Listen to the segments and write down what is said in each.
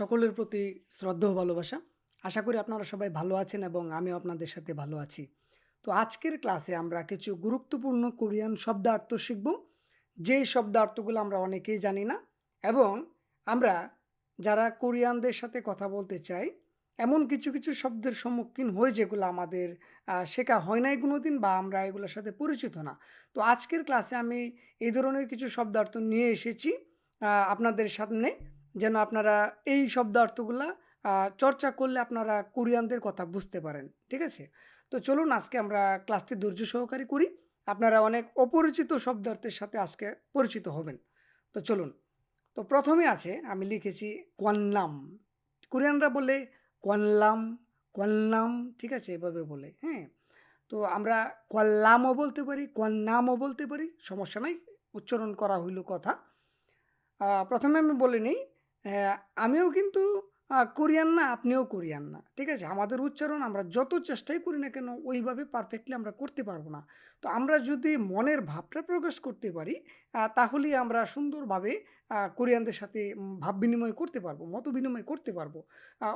সকলের প্রতি শ্রদ্ধা ও ভালোবাসা। আশা করি আপনারা সবাই ভালো আছেন এবং আমিও আপনাদের সাথে ভালো আছি। তো আজকের ক্লাসে আমরা কিছু গুরুত্বপূর্ণ কোরিয়ান শব্দার্থ শিখব। যেই শব্দার্থগুলো আমরা অনেকেই জানি না এবং আমরা যারা কোরিয়ানদের সাথে কথা বলতে চাই, এমন কিছু কিছু শব্দের সম্মুখীন হই যেগুলো আমাদের শেখা হয় নাই কোনো দিন বা আমরা এগুলোর সাথে পরিচিত না। তো আজকের ক্লাসে আমি এই ধরনের কিছু শব্দার্থ নিয়ে এসেছি। আপনাদের সামনে যেন আপনারা এই শব্দার্থগুলা চর্চা করলে আপনারা কোরিয়ানদের কথা বুঝতে পারেন, ঠিক আছে? তো চলুন আজকে আমরা ক্লাসটি ধৈর্য সহকারে করি। আপনারা অনেক অপরিচিত শব্দার্থের সাথে আজকে পরিচিত হবেন। তো চলুন। তো প্রথমে আছে, আমি লিখেছি কোয়ান্নাম কোরিয়ানরা বলে কোয়ানলাম কোয়ান্নাম ঠিক আছে? এভাবে বলে হ্যাঁ? তো আমরা কোয়াল্লামও বলতে পারি, কোয়ান্নামও বলতে পারি, সমস্যা নাই, উচ্চারণ করা হইল কথা। প্রথমে আমি বলে নিই আহ, আমিও কিন্তু কোরিয়ান না আপনিও কোরিয়ান না। ঠিক আছে? আমাদের উচ্চারণ আমরা যত চেষ্টাই করি না কেন ওইভাবে পারফেক্টলি আমরা করতে পারব না। তো আমরা যদি মনের ভাবটা প্রকাশ করতে পারি আহ, তাহলেই আমরা সুন্দরভাবে কোরিয়ানদের সাথে ভাব বিনিময় করতে পারব মত বিনিময় করতে পারব।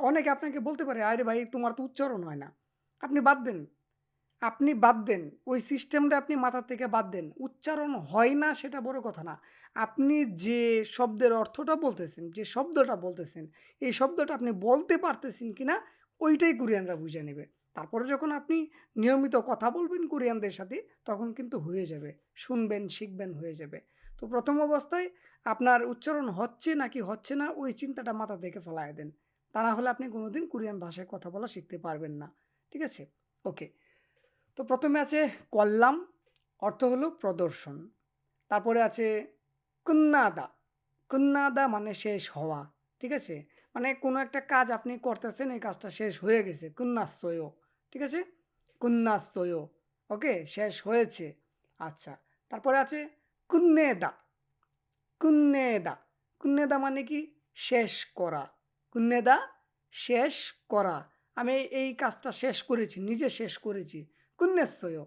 অনেকে আপনাকে বলতে পারে আরে ভাই তোমার তো উচ্চারণ হয় না। আপনি বাদ দেন। আপনি বাদ দেন, ওই সিস্টেমটা আপনি মাথা থেকে বাদ দেন। উচ্চারণ হয় না সেটা বড় কথা না। আপনি যে শব্দের অর্থটা বলতেছেন, যে শব্দটা বলতেছেন, এই শব্দটা আপনি বলতে পারতেছেন কি না ওইটাই কোরিয়ানরা বুঝে নেবে। তারপরে যখন আপনি নিয়মিত কথা বলবেন কোরিয়ানদের সাথে, তখন কিন্তু হয়ে যাবে, শুনবেন, শিখবেন, হয়ে যাবে। তো প্রথম অবস্থায় আপনার উচ্চারণ হচ্ছে নাকি হচ্ছে না, ওই চিন্তাটা মাথা থেকে ফেলায় দেন। তা না হলে আপনি কোনোদিন কোরিয়ান ভাষায় কথা বলা শিখতে পারবেন না। ঠিক আছে? ওকে। তো প্রথমে আছে কল্লাম, অর্থ হলো প্রদর্শন। তারপরে আছে কুন্নাদা। কুন্নাদা মানে শেষ হওয়া, ঠিক আছে? মানে কোনো একটা কাজ আপনি করতেছেন, এই কাজটা শেষ হয়ে গেছে। কুন্নাস্তয়, ঠিক আছে? কুন্নাস্তয়, ওকে? শেষ হয়েছে। আচ্ছা তারপরে আছে কুন্নেদা। কুন্নেদা। কুন্নেদা মানে কি? শেষ করা। কুন্নেদা, শেষ করা। আমি এই কাজটা শেষ করেছি, নিজে শেষ করেছি। কুন্নেস্তয়।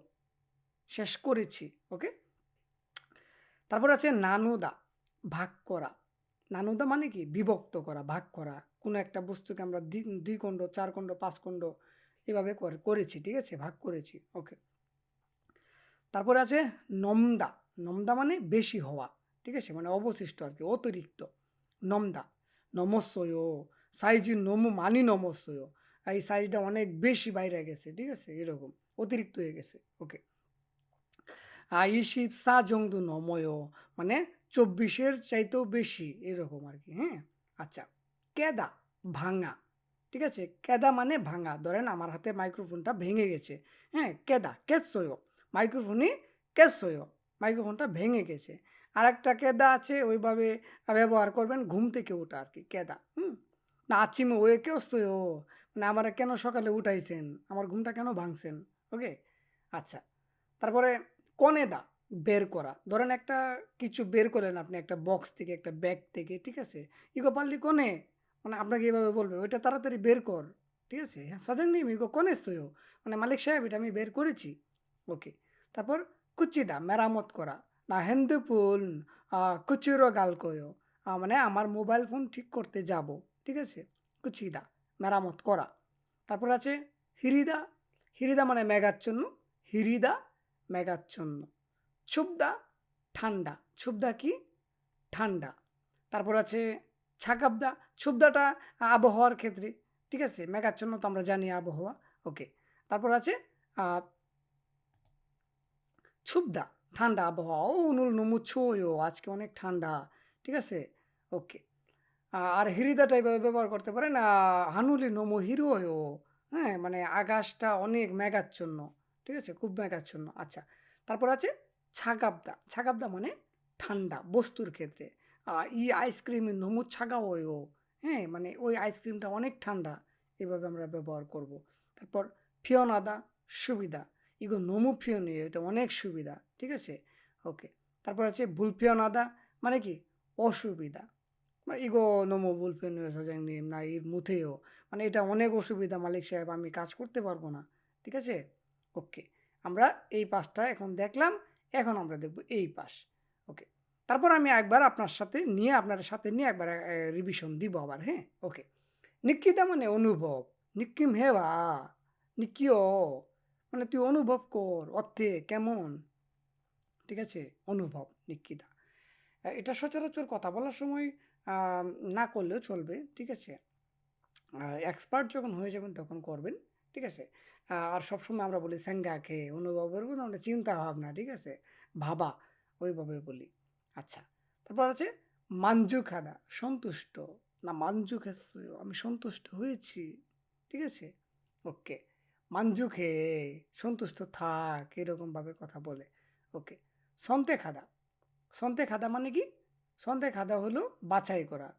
শেষ করেছি ওকে তারপর আছে নানুদা, ভাগ করা। নানুদা মানে কি? বিভক্ত করা, ভাগ করা। কোনো একটা বস্তুকে আমরা দুই খণ্ড, চার খণ্ড, পাঁচ খণ্ড এভাবে করেছি, ঠিক আছে? ভাগ করেছি ওকে তারপর আছে নমদা। নমদা মানে বেশি হওয়া, ঠিক আছে? মানে অবশিষ্ট আর কি, অতিরিক্ত। নমদা। নমস্বয়। সাইজি নম, মানি নমস্বয়। এই সাইজটা অনেক বেশি বাইরে গেছে, ঠিক আছে? এরকম। অতিরিক্ত হয়ে গেছে। ওকে আইশিপ সা জংদু নময় মানে চব্বিশের চাইতেও বেশি এরকম আর কি হ্যাঁ? আচ্ছা কেদা ভাঙা, ঠিক আছে? কেদা মানে ভাঙা, ধরেন আমার হাতে মাইক্রোফোনটা ভেঙে গেছে হ্যাঁ? কেদা কেসয় মাইক্রোফোনই কেসয় মাইক্রোফোনটা ভেঙে গেছে। আর একটা কেদা আছে, ওইভাবে ব্যবহার করবেন ঘুম থেকে ওটা আর কি কেদা হুম? না আচিমে ওয়ে কেসয় মানে আমার কেন সকালে উঠাইছেন? আমার ঘুমটা কেন ভাঙছেন? ওকে? আচ্ছা। তারপরে কনেদা বের করা। ধরেন একটা কিছু বের করলেন আপনি একটা বক্স থেকে, একটা ব্যাগ থেকে, ঠিক আছে? ইগো পাল্লি কনে? মানে আপনাকে এভাবে বলবে, ওইটা তাড়াতাড়ি বের কর। ঠিক আছে? হ্যাঁ নিয়ম ইগো কনেস তুইও মানে মালিক সাহেব, এটা আমি বের করেছি। ওকে। তারপর কুচিদা মেরামত করা। না হেন্দুপুল কুচিরো গাল কয়ো মানে আমার মোবাইল ফোন ঠিক করতে যাব। ঠিক আছে? কুচিদা মেরামত করা। তারপর আছে হিরিদা হিরিদা মানে মেঘাচ্ছন্ন, হিরিদা মেঘাচ্ছন্ন। ছুবদা ঠান্ডা, ছুবদা কি? ঠান্ডা। তারপর আছে ছাকাবদা, ছুবদাটা আবহাওয়ার ক্ষেত্রে, ঠিক আছে? মেঘাচ্ছন্ন তো আমরা জানি আবহাওয়া, ওকে। তারপর আছে ছুবদা, ঠান্ডা আবহাওয়া। ও, নুল নমু ছোয়ো আজকে অনেক ঠান্ডা, ঠিক আছে? ওকে। আর হিরিদাটা টাইপের ব্যবহার করতে পারেন হানুলি নমো হিরোয়ো হ্যাঁ মানে আকাশটা অনেক মেঘাচ্ছন্ন, ঠিক আছে? খুব মেঘাচ্ছন্ন। আচ্ছা তারপর আছে ছাগাবদা। ছাগাবদা মানে ঠান্ডা, বস্তুর ক্ষেত্রে। ই আইসক্রিমের নমু ছাগাওয়ো হ্যাঁ? মানে ওই আইসক্রিমটা অনেক ঠান্ডা, এভাবে আমরা ব্যবহার করব। তারপর ফিয়ন ফিওনাদা সুবিধা ইগো নমু ফিওনিও এটা অনেক সুবিধা ঠিক আছে? ওকে, তারপর আছে বুলফিওনাদা মানে কি? অসুবিধা মানে ইগো নমো বুলফিওনিও সাজাং নিম না এর মুথেও মানে এটা অনেক অসুবিধা মালিক সাহেব আমি কাজ করতে পারব না। ঠিক আছে? ওকে আমরা এই পাশটা এখন দেখলাম এখন আমরা দেখব এই পাশ। ওকে তারপর আমি একবার আপনার সাথে নিয়ে আপনার সাথে নিয়ে একবার রিভিশন দিব আবার হ্যাঁ? ওকে নিকিতা মানে অনুভব। নিকিম হে বা নিকিও মানে তুই অনুভব কর অর্থে কেমন? ঠিক আছে? অনুভব আহ, এটা সচরাচর কথা বলার সময় না করলেও চলবে, ঠিক আছে? এক্সপার্ট যখন হয়ে যাবেন তখন করবেন, ঠিক আছে? আর সবসময় আমরা বলি স্যাঙ্গাকে অনুভবের কোনো আমরা চিন্তা ভাবনা, ঠিক আছে? ভাবা, ওইভাবে বলি। আচ্ছা তারপর আছে, মাঞ্জু খাদা সন্তুষ্ট। না, মাঞ্জু খেয়েছো আমি সন্তুষ্ট হয়েছি। ঠিক আছে? ওকে, মাঞ্জু খেয়ে সন্তুষ্ট থাক, এরকমভাবে কথা বলে, ওকে। সন্তে খাদা। সন্তে খাদা মানে কি? সন্তে খাদা হলো বাছাই করা।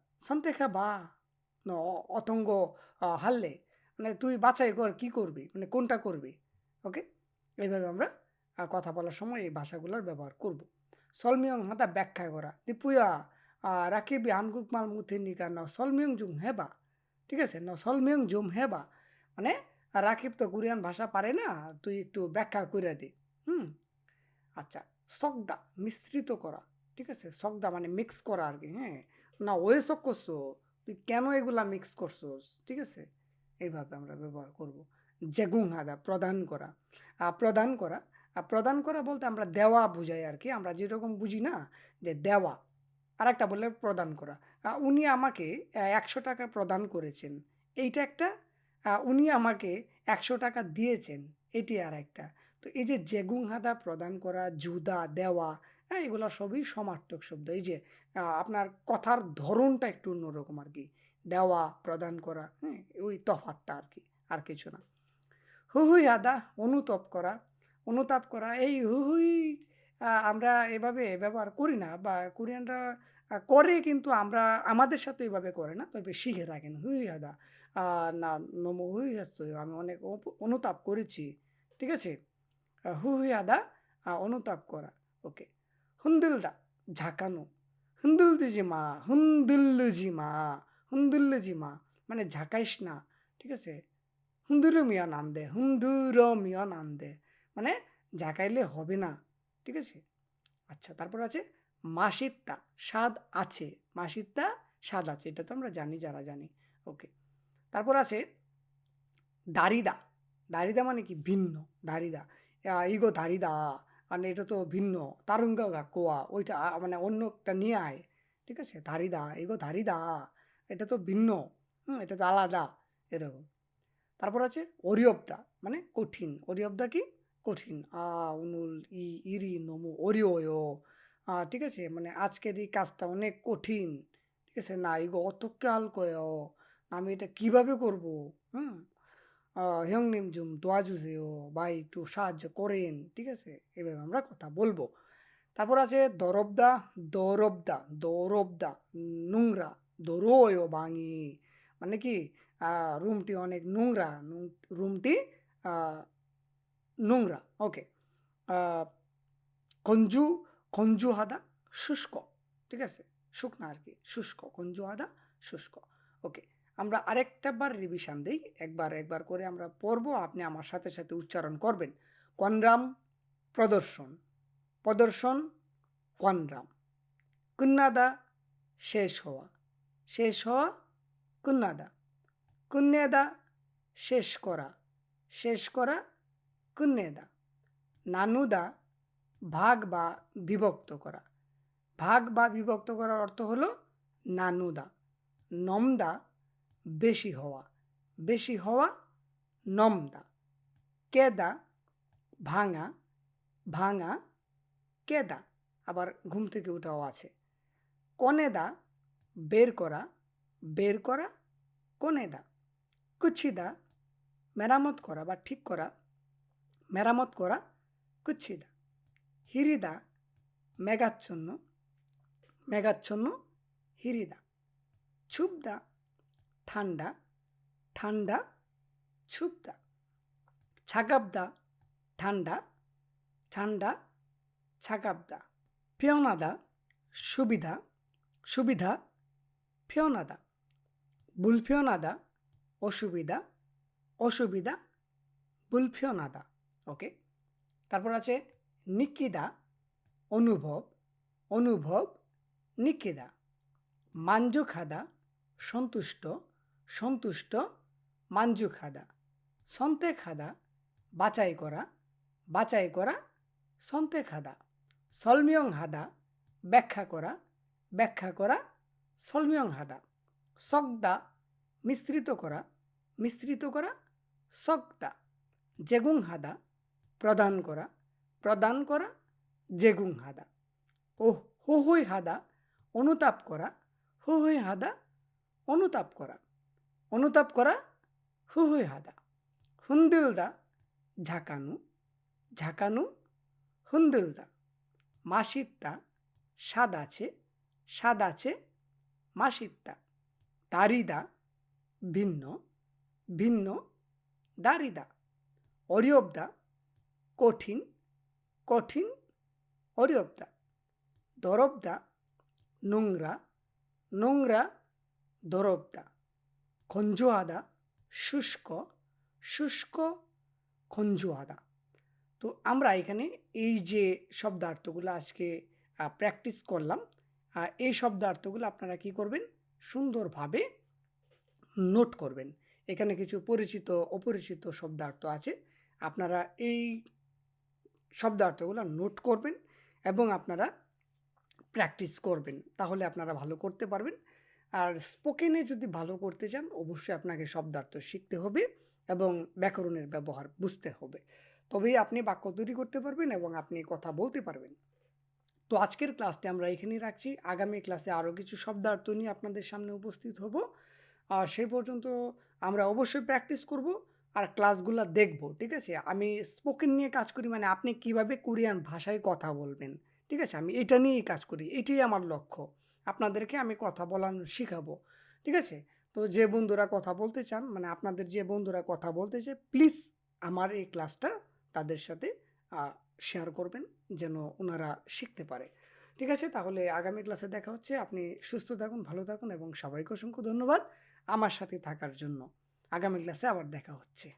ন অ- অতঙ্গ হারলে মানে তুই বাছাই কর, কি করবি? মানে কোনটা করবি? ওকে এইভাবে আমরা কথা বলার সময় এই ভাষাগুলোর ব্যবহার করব। সলমিয়ং হাতা ব্যাখ্যা করা। দিপুয়া রাকিবি আনগুক মাল মুথে নিকা, ন, সলমিয়ং জুম হেবা। ঠিক আছে? ন, সলমিয়ং জুম হেবা। মানে রাকিব তো কোরিয়ান ভাষা পারে না, তুই একটু ব্যাখ্যা করে দে। হুম? আচ্ছা সকদা মিশ্রিত করা। ঠিক আছে? সকদা মানে মিক্স করা আর কি হ্যাঁ? না ওয়ে সক করছ, তুই কেন এগুলা মিক্স করছোস? ঠিক আছে? এইভাবে আমরা ব্যবহার করব। জেগুং হাদা প্রদান করা। প্রদান করা। প্রদান করা বলতে আমরা দেওয়া বুঝাই আর কি আমরা যেরকম বুঝি না, যে দেওয়া। আর একটা বললে প্রদান করা। উনি আমাকে একশো টাকা প্রদান করেছেন। এইটা একটা? উনি আমাকে একশো টাকা দিয়েছেন। এটি আর একটা তো এই যে জেগুং হাদা প্রদান করা, জুদা, দেওয়া হ্যাঁ এগুলো সবই সমার্থক শব্দ। এই যে আপনার কথার ধরনটা একটু অন্যরকম আর কি। দেওয়া, প্রদান করা হ্যাঁ ওই তফাতটা আর কি, আর কিছু না। হুহুই আদা, অনুতপ করা, অনুতাপ করা, এই হুহুই আমরা এভাবে ব্যবহার করি না বা কোরিয়ানরা করে কিন্তু আমরা, আমাদের সাথে এইভাবে করে না, তবে শিখে রাখেন হুই আদা না, নমো হুই হাস্ত আমি অনেক অনুতাপ করেছি, ঠিক আছে? হুহুই আদা অনুতাপ করা, ওকে। হুন্দিলদা ঝাঁকানো হুন্দিলদি মা হুন্দিল্লুজি মা হুন্দিল্লুজি মা মানে ঝাঁকাইস না ঠিক আছে হুন্দুরমিয়া নাম দে হুন্দুরমিয়া নাম দে মানে ঝাঁকাইলে হবে না ঠিক আছে আচ্ছা তারপর আছে মাসিত্তা স্বাদ আছে মাসিত্তা স্বাদ আছে এটা তো আমরা জানি যারা জানি ওকে তারপর আছে দারিদা দারিদা মানে কি ভিন্ন দারিদা ইগো দারিদা মানে এটা তো ভিন্ন। তারুঙ্গা কোয়া, ওইটা মানে অন্য একটা নিয়ে আয়। ঠিক আছে? দারিদা ইগো দারিদা এটা তো ভিন্ন। হুম, এটা তো আলাদা, এরকম। তারপর আছে অরিয়বদা মানে কঠিন। অরিয়বদা কি? কঠিন। আ, উনুল, ই, ইরি, নমু অরিওয় ঠিক আছে? মানে আজকের এই কাজটা অনেক কঠিন। ঠিক আছে? না ইগো অত কাল কয়। আমি এটা কীভাবে করব? হুম? হিয়ংনিম জুম দোয়াজুসেও ভাই একটু সাহায্য করেন। ঠিক আছে? এভাবে আমরা কথা বলব। তারপর আছে, দরবদা, দৌরবদা দৌরবদা, নোংরা দৌড়োয় বাঙি। মানে কি? রুমটি অনেক নোংরা রুমটি নোংরা। ওকে কঞ্জু কঞ্জু হাদা শুষ্ক। ঠিক আছে? শুকনা আর কি, শুষ্ক কঞ্জু হাদা শুষ্ক। ওকে আমরা আরেকটা বার রিভিশন দিই। একবার একবার করে আমরা পড়ব। আপনি আমার সাথে সাথে উচ্চারণ করবেন। কনরাম, প্রদর্শন। প্রদর্শন, কনরাম। কুন্নাদা, শেষ হওয়া। শেষ হওয়া, কুন্নাদা। কুন্নেদা, শেষ করা। শেষ করা, কুন্নেদা। নানুদা, ভাগ বা বিভক্ত করা। ভাগ বা বিভক্ত করার অর্থ হলো নানুদা। নমদা বেশি হওয়া বেশি হওয়া নমদা। কেদা, ভাঙা ভাঙা, কেদা। আবার ঘুম থেকে উঠাও আছে। কনেদা, বের করা বের করা, কনেদা। কুচ্ছিদা, মেরামত করা বা ঠিক করা, মেরামত করা, কুচ্ছিদা। হিরিদা, মেঘাচ্ছন্ন মেঘাচ্ছন্ন, হিরিদা। ছুবদা ঠান্ডা ঠান্ডা, ছুপদা। ছাগাবদা, ঠান্ডা ঠান্ডা, ছাগাবদা। ফিয়নাদা সুবিধা সুবিধা ফিয়নাদা বুলফিয়নাদা অসুবিধা অসুবিধা বুলফিয়নাদা ওকে? তারপর আছে নিকিদা, অনুভব অনুভব, নিকিদা। মাঞ্জু খাদা সন্তুষ্ট সন্তুষ্ট মাঞ্জু খাদা। সন্তে খাদা বাছাই করা। বাছাই করা, সন্তে খাদা। সলমিয়ং হাদা, ব্যাখ্যা করা। ব্যাখ্যা করা, সলমিয়ং হাদা। সকদা মিশ্রিত করা। মিশ্রিত করা সকদা জেগুং হাদা, প্রদান করা। প্রদান করা, জেগুং হাদা। ও হুহুই হাদা, অনুতাপ করা। হুহুই হাদা, অনুতাপ করা। অনুতাপ করা হুহুই হাদা। হুন্দিলদা ঝাঁকানু। ঝাঁকানু হুন্দিলদা মাসিত্তা স্বাদ আছে স্বাদ আছে মাসিত্তা দারিদা ভিন্ন ভিন্ন দারিদা অরিয়বদা কঠিন কঠিন অরিয়বদা দরবদা নোংরা নোংরা দরবদা খঞ্জোয়াদা শুষ্ক শুষ্ক খঞ্জোয়াদা তো আমরা এখানে এই যে শব্দার্থগুলো আজকে প্র্যাকটিস করলাম এই শব্দার্থগুলো আপনারা কি করবেন? সুন্দরভাবে নোট করবেন। এখানে কিছু পরিচিত, অপরিচিত শব্দার্থ আছে। আপনারা এই শব্দার্থগুলো নোট করবেন এবং আপনারা প্র্যাকটিস করবেন। তাহলে আপনারা ভালো করতে পারবেন। আর স্পোকেনে যদি ভালো করতে চান, অবশ্যই আপনাকে শব্দার্থ শিখতে হবে এবং ব্যাকরণের ব্যবহার বুঝতে হবে। তবেই আপনি বাক্য তৈরি করতে পারবেন এবং আপনি কথা বলতে পারবেন। তো আজকের ক্লাসটি আমরা এখানেই রাখছি। আগামী ক্লাসে আরও কিছু শব্দার্থ নিয়ে আপনাদের সামনে উপস্থিত হব। আর সেই পর্যন্ত আমরা অবশ্যই প্র্যাকটিস করব আর ক্লাসগুলো দেখব, ঠিক আছে? আমি স্পোকেন নিয়ে কাজ করি মানে আপনি কীভাবে কোরিয়ান ভাষায় কথা বলবেন, ঠিক আছে? আমি এটা নিয়েই কাজ করি। এটাই আমার লক্ষ্য। আপনাদেরকে আমি কথা বলানো শেখাবো, ঠিক আছে? তো যে বন্ধুরা কথা বলতে চান মানে আপনাদের যে বন্ধুরা কথা বলতে চায় প্লিজ আমার এই ক্লাসটা তাদের সাথে শেয়ার করবেন যেন ওনারা শিখতে পারে। ঠিক আছে? তাহলে আগামী ক্লাসে দেখা হচ্ছে। আপনি সুস্থ থাকুন, ভালো থাকুন এবং সবাইকে অসংখ্য ধন্যবাদ আমার সাথে থাকার জন্য। আগামী ক্লাসে আবার দেখা হচ্ছে।